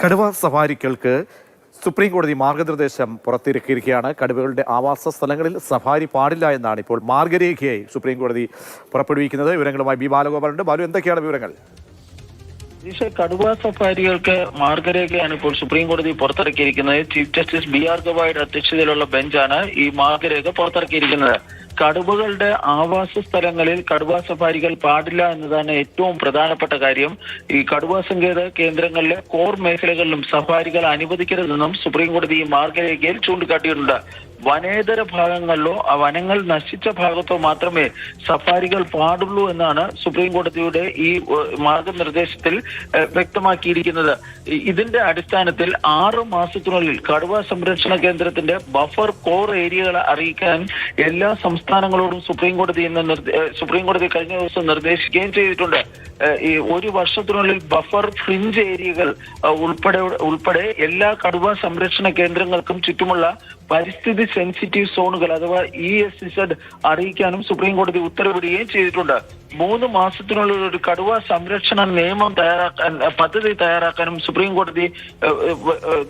കടുവ സഫാരികൾക്ക് സുപ്രീം കോടതി മാർഗനിർദ്ദേശം പുറത്തിറക്കിയിരിക്കുകയാണ് കടുവകളുടെ ആവാസ സ്ഥലങ്ങളിൽ സഫാരി പാടില്ല എന്നാണ് ഇപ്പോൾ മാർഗരേഖയായി സുപ്രീം കോടതി പുറപ്പെടുവിക്കുന്നത്. വിവരങ്ങളുമായി ബി ബാലഗോപാലുണ്ട്. ബാലു എന്തൊക്കെയാണ് വിവരങ്ങൾ? കടുവ സഫാരികൾക്ക് മാർഗരേഖയാണ് ഇപ്പോൾ സുപ്രീം കോടതി പുറത്തിറക്കിയിരിക്കുന്നത്. ചീഫ് ജസ്റ്റിസ് ബി ആർ ഗവായുടെ അധ്യക്ഷതയിലുള്ള ബെഞ്ചാണ് ഈ മാർഗരേഖ പുറത്തിറക്കിയിരിക്കുന്നത്. കടുവകളുടെ ആവാസ സ്ഥലങ്ങളിൽ കടുവ സഫാരികൾ പാടില്ല എന്നതാണ് ഏറ്റവും പ്രധാനപ്പെട്ട കാര്യം. ഈ കടുവ സങ്കേത കേന്ദ്രങ്ങളിലെ കോർ മേഖലകളിലും സഫാരികൾ അനുവദിക്കരുതെന്നും സുപ്രീം കോടതി ഈ മാർഗരേഖയിൽ ചൂണ്ടിക്കാട്ടിയിട്ടുണ്ട്. വനേതര ഭാഗങ്ങളിലോ ആ വനങ്ങൾ നശിച്ച ഭാഗത്തോ മാത്രമേ സഫാരികൾ പാടുള്ളൂ എന്നാണ് സുപ്രീം കോടതിയുടെ ഈ മാർഗനിർദ്ദേശത്തിൽ വ്യക്തമാക്കിയിരിക്കുന്നത്. ഇതിന്റെ അടിസ്ഥാനത്തിൽ ആറ് മാസത്തിനുള്ളിൽ കടുവ സംരക്ഷണ കേന്ദ്രത്തിന്റെ ബഫർ കോർ ഏരിയകൾ അറിയിക്കാൻ എല്ലാ സംസ്ഥാനങ്ങളോടും സുപ്രീം കോടതി ഇന്ന് സുപ്രീം കോടതി കഴിഞ്ഞ ദിവസം നിർദ്ദേശിക്കുകയും ചെയ്തിട്ടുണ്ട്. ഈ ഒരു വർഷത്തിനുള്ളിൽ ബഫർ ഫ്രിഞ്ച് ഏരിയകൾ ഉൾപ്പെടെ ഉൾപ്പെടെ എല്ലാ കടുവ സംരക്ഷണ കേന്ദ്രങ്ങൾക്കും ചുറ്റുമുള്ള പരിസ്ഥിതി സെൻസിറ്റീവ് സോണുകൾ അഥവാ ഇ എസ് ഇസഡ് അറിയിക്കാനും സുപ്രീം കോടതി ഉത്തരവിടുകയും ചെയ്തിട്ടുണ്ട്. മൂന്ന് മാസത്തിനുള്ളിൽ ഒരു കടുവ സംരക്ഷണ നിയമം തയ്യാറാക്കാൻ പദ്ധതി തയ്യാറാക്കാനും സുപ്രീം കോടതി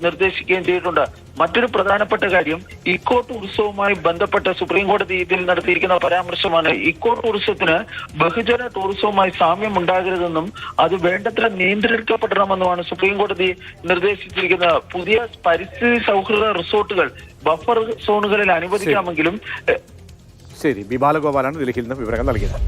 നിർദ്ദേശിക്കുകയും ചെയ്തിട്ടുണ്ട്. മറ്റൊരു പ്രധാനപ്പെട്ട കാര്യം ഇക്കോ ടൂറിസവുമായി ബന്ധപ്പെട്ട സുപ്രീം കോടതി ഇതിൽ നടത്തിയിരിക്കുന്ന പരാമർശമാണ് ഇക്കോ ടൂറിസത്തിന് ബഹുജന ടൂറിസവുമായി സാമ്യം ഉണ്ടാകരുതെന്നും അത് വേണ്ടത്ര നിയന്ത്രിക്കപ്പെടണമെന്നുമാണ് സുപ്രീം കോടതി നിർദ്ദേശിച്ചിരിക്കുന്ന പുതിയ പരിസ്ഥിതി സൗഹൃദ റിസോർട്ടുകൾ ബഫർ സോണുകളിൽ അനുവദിക്കാമെങ്കിലും ശരി. ബിബാലഗോപാലാണ് ഡൽഹിയിൽ നിന്ന് വിവരങ്ങൾ നൽകിയത്.